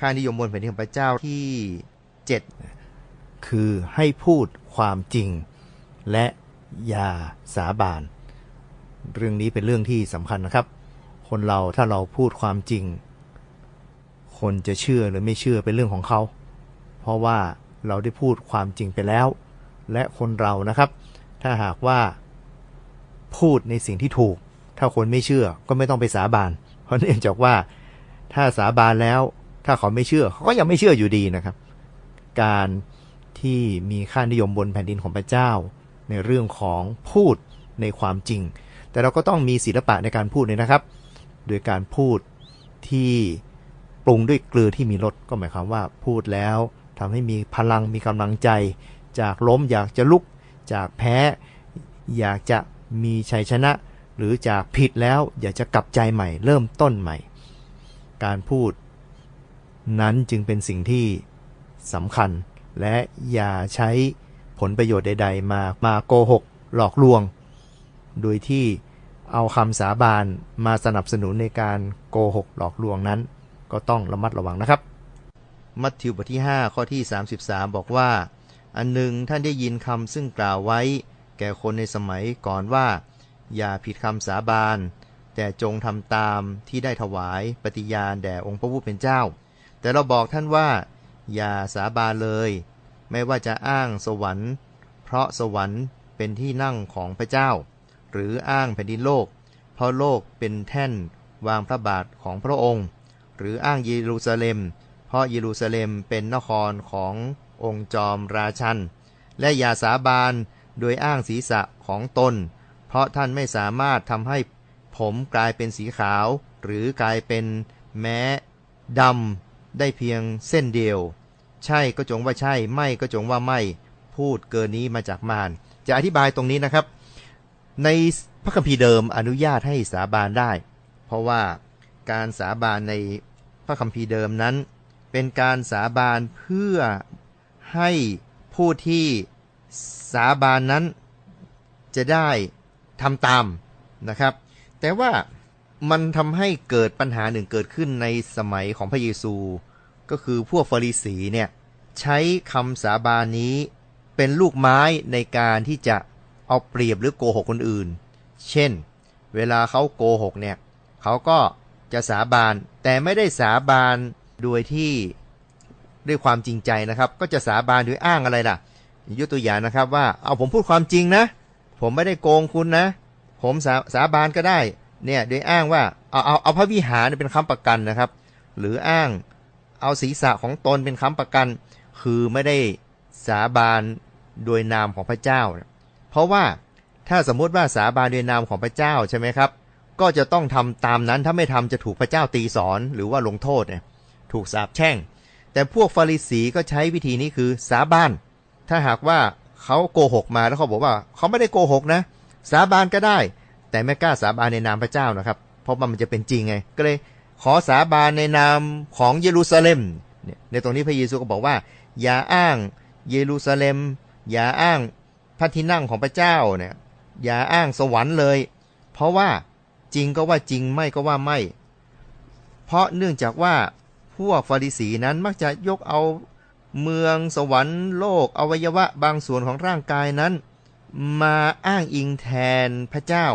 ค่านิยมบนแผ่นดินของพระเจ้าที่ 7 คือให้พูดความจริง และอย่าสาบาน เรื่องนี้เป็นเรื่องที่สำคัญนะครับ คนเราถ้าเราพูดความจริง คนจะเชื่อหรือไม่เชื่อเป็นเรื่องของเขา เพราะว่าเราได้พูดความจริงไปแล้ว และคนเรานะครับ ถ้าหากว่าพูดในสิ่งที่ถูก ถ้าคนไม่เชื่อก็ไม่ต้องไปสาบาน เพราะเนื่องจากว่าถ้าสาบานแล้ว ถ้าเขาไม่เชื่อเขาก็ยังไม่เชื่ออยู่ดีนะครับ การที่มีค่านิยมบนแผ่นดินของพระเจ้า ในเรื่องของพูดในความจริง แต่เราก็ต้องมีศิลปะในการพูดเลยนะครับ โดยการพูดที่ปรุงด้วยเกลือที่มีรสก็หมายความว่าพูดแล้วทำให้มีพลังมีกำลังใจ จากล้มอยากจะลุก จากแพ้ อยากจะมีชัยชนะ หรือจากผิดแล้วอยากจะกลับใจใหม่ เริ่มต้นใหม่ การพูด นั้นจึงเป็นสิ่งที่สำคัญ และอย่าใช้ผลประโยชน์ใด ๆ มามาโกหก หลอกลวง โดยที่เอาคำสาบานมาสนับสนุนในการโกหกหลอกลวงนั้น ก็ต้องระมัดระวังนะครับ มัทธิวบทที่ 5 ข้อที่ 33 บอกว่า อันหนึ่งท่านได้ยินคำซึ่งกล่าวไว้ แก่คนในสมัยก่อนว่า อย่าผิดคำสาบาน แต่จงทำตามที่ได้ถวายปฏิญาณแด่องค์พระผู้เป็นเจ้า แต่เราบอกท่านว่า อย่าสาบานเลย ไม่ว่าจะอ้างสวรรค์ เพราะสวรรค์เป็นที่นั่งของพระเจ้า หรืออ้างแผ่นดินโลก เพราะโลกเป็นแท่นวางพระบาทของพระองค์ หรืออ้างเยรูซาเล็ม เพราะเยรูซาเล็มเป็นนครขององค์จอมราชัน และอย่าสาบานโดยอ้างศีรษะของตน เพราะท่านไม่สามารถทำให้ผมกลายเป็นสีขาว หรือกลายเป็นแม้ดำ ได้เพียงเส้นเดียว ใช่ก็จงว่าใช่ ไม่ก็จงว่าไม่ พูดเกินนี้มาจากมารจะอธิบายตรงนี้นะครับ ในพระคัมภีร์เดิมอนุญาตให้สาบานได้ เพราะว่าการสาบานในพระคัมภีร์เดิมนั้น เป็นการสาบานเพื่อให้ผู้ที่สาบานนั้นจะได้ทำตามนะครับ แต่ว่า มันทำให้เกิดปัญหาหนึ่งเกิดขึ้นในสมัยของพระเยซู ก็คือพวกฟาริสีเนี่ยใช้คำสาบานนี้เป็นลูกไม้ในการที่จะเอาเปรียบหรือโกหกคนอื่น เช่น เวลาเขาโกหกเนี่ยเขาก็จะสาบานแต่ไม่ได้สาบานโดยที่ด้วยความจริงใจนะครับ ก็จะสาบานโดยอ้างอะไรล่ะยกตัวอย่างนะครับว่าเอาผมพูดความจริงนะ ผมไม่ได้โกงคุณนะ ผมสาสาบานก็ได้ เนี่ยโดยอ้างว่าเอาเอาเอาพระวิหารเป็นค้ำประกันนะครับ หรืออ้างเอาศีรษะของตนเป็นค้ำประกัน คือไม่ได้สาบานโดยนามของพระเจ้า เพราะว่าถ้าสมมุติว่าสาบานโดยนามของพระเจ้าใช่ไหมครับ ก็จะต้องทำตามนั้นถ้าไม่ทำจะถูกพระเจ้าตีสอนหรือว่าลงโทษเนี่ยถูกสาปแช่ง แต่พวกฟาริสีก็ใช้วิธีนี้คือสาบานถ้าหากว่าเขาโกหกมาแล้วเขาบอกว่าเขาไม่ได้โกหกนะ สาบานก็ได้ แต่ไม่กล้าสาบานในนามพระเจ้านะครับ เพราะว่ามันจะเป็นจริงไง ก็เลยขอสาบานในนามของเยรูซาเล็ม ในตรงนี้พระเยซูก็บอกว่า อย่าอ้างเยรูซาเล็ม อย่าอ้างพระที่นั่งของพระเจ้าเนี่ย อย่าอ้างสวรรค์เลย เพราะว่าจริงก็ว่าจริงไม่ก็ว่าไม่ เพราะเนื่องจากว่าพวกฟาริสีนั้นมักจะยกเอาเมืองสวรรค์โลก อวัยวะบางส่วนของร่างกายนั้น มาอ้างอิงแทนพระเจ้า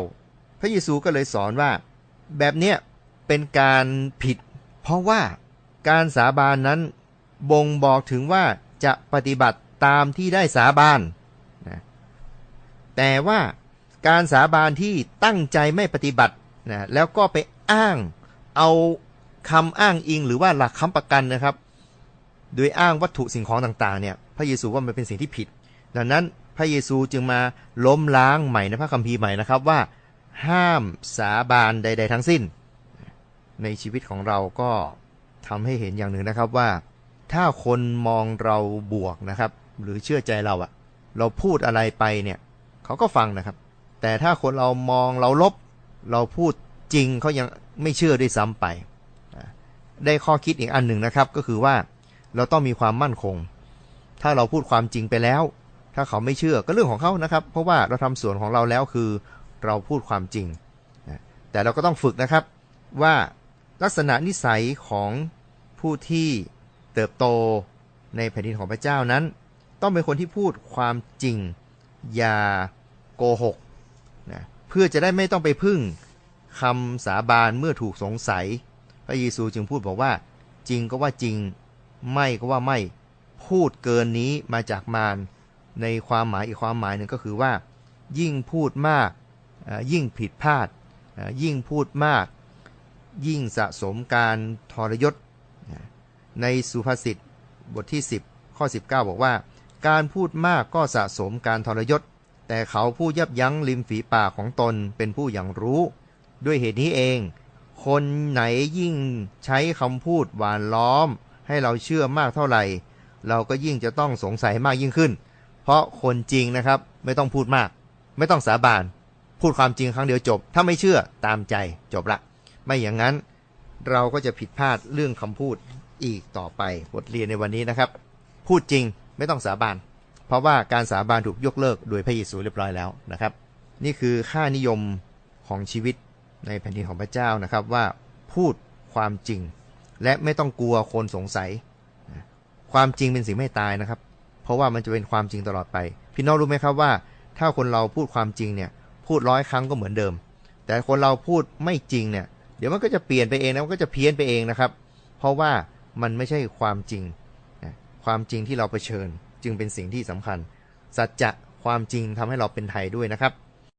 พระเยซูก็เลยสอนว่า แบบเนี้ยเป็นการผิด เพราะว่าการสาบานนั้นบ่งบอกถึงว่าจะปฏิบัติตามที่ได้สาบานนะแต่ว่าการสาบานที่ตั้งใจไม่ปฏิบัตินะแล้วก็ไปอ้างเอาคำอ้างอิงหรือว่าหลักคำประกันนะครับ โดยอ้างวัตถุสิ่งของต่างๆเนี่ยพระเยซูว่ามันเป็นสิ่งที่ผิด ดังนั้นพระเยซูจึงมาล้มล้างใหม่ในพระคัมภีร์ใหม่นะครับว่า ห้ามสาบานใด ๆ ทั้งสิ้น ในชีวิตของเราก็ทำให้เห็นอย่างหนึ่งนะครับว่า ถ้าคนมองเราบวกนะครับ หรือเชื่อใจเราอะเราพูดอะไรไปเนี่ยเขาก็ฟังนะครับ แต่ถ้าคนเรามองเราลบ เราพูดจริงเขายังไม่เชื่อด้วยซ้ำไป ได้ข้อคิดอีกอันหนึ่งนะครับ ก็คือว่าเราต้องมีความมั่นคง ถ้าเราพูดความจริงไปแล้ว ถ้าเขาไม่เชื่อก็เรื่องของเขานะครับ เพราะว่าเราทำส่วนของเราแล้วคือ เราพูดความจริง แต่เราก็ต้องฝึกนะครับว่าลักษณะนิสัยของผู้ที่เติบโตในแผ่นดินของพระเจ้านั้น ต้องเป็นคนที่พูดความจริง อย่าโกหกนะเพื่อจะได้ไม่ต้องไปพึ่งคำสาบานเมื่อถูกสงสัย พระเยซูจึงพูดบอกว่า จริงก็ว่าจริง ไม่ก็ว่าไม่พูดเกินนี้มาจากมารในความหมายอีกความหมายหนึ่งก็คือว่า ยิ่งพูดมาก ยิ่งผิดพลาด ยิ่งพูดมาก ยิ่งสะสมการทรยศ ในสุภาษิตบทที่ 10 ข้อ 19 บอกว่า การพูดมากก็สะสมการทรยศ แต่เขาผู้ยับยั้งริมฝีปากของตนเป็นผู้อย่างรู้ ด้วยเหตุนี้เอง คนไหนยิ่งใช้คำพูดหวานล้อม ให้เราเชื่อมากเท่าไหร่ เราก็ยิ่งจะต้องสงสัยมากยิ่งขึ้น เพราะคนจริงนะครับไม่ต้องพูดมาก ไม่ต้องสาบาน พูดความจริงครั้งเดียวจบ ถ้าไม่เชื่อตามใจจบละ ไม่อย่างนั้นเราก็จะผิดพลาดเรื่องคำพูดอีกต่อไปบทเรียนในวันนี้นะครับ พูดจริงไม่ต้องสาบาน เพราะว่าการสาบานถูกยกเลิกโดยพระเยซูเรียบร้อยแล้วนะครับ นี่คือค่านิยมของชีวิตในแผ่นดินของพระเจ้านะครับว่าพูดความจริง และไม่ต้องกลัวคนสงสัย ความจริงเป็นสิ่งไม่ตายนะครับ เพราะว่ามันจะเป็นความจริงตลอดไป พี่น้องรู้ไหมครับว่า ถ้าคนเราพูดความจริงเนี่ย พูดร้อยครั้งก็เหมือนเดิม แต่คนเราพูดไม่จริงเนี่ย เดี๋ยวมันก็จะเปลี่ยนไปเองนะมันก็จะเพี้ยนไปเองนะครับ เพราะว่ามันไม่ใช่ความจริง ความจริงที่เราเผชิญจึงเป็นสิ่งที่สำคัญ สัจจะความจริงทำให้เราเป็นไทยด้วยนะครับ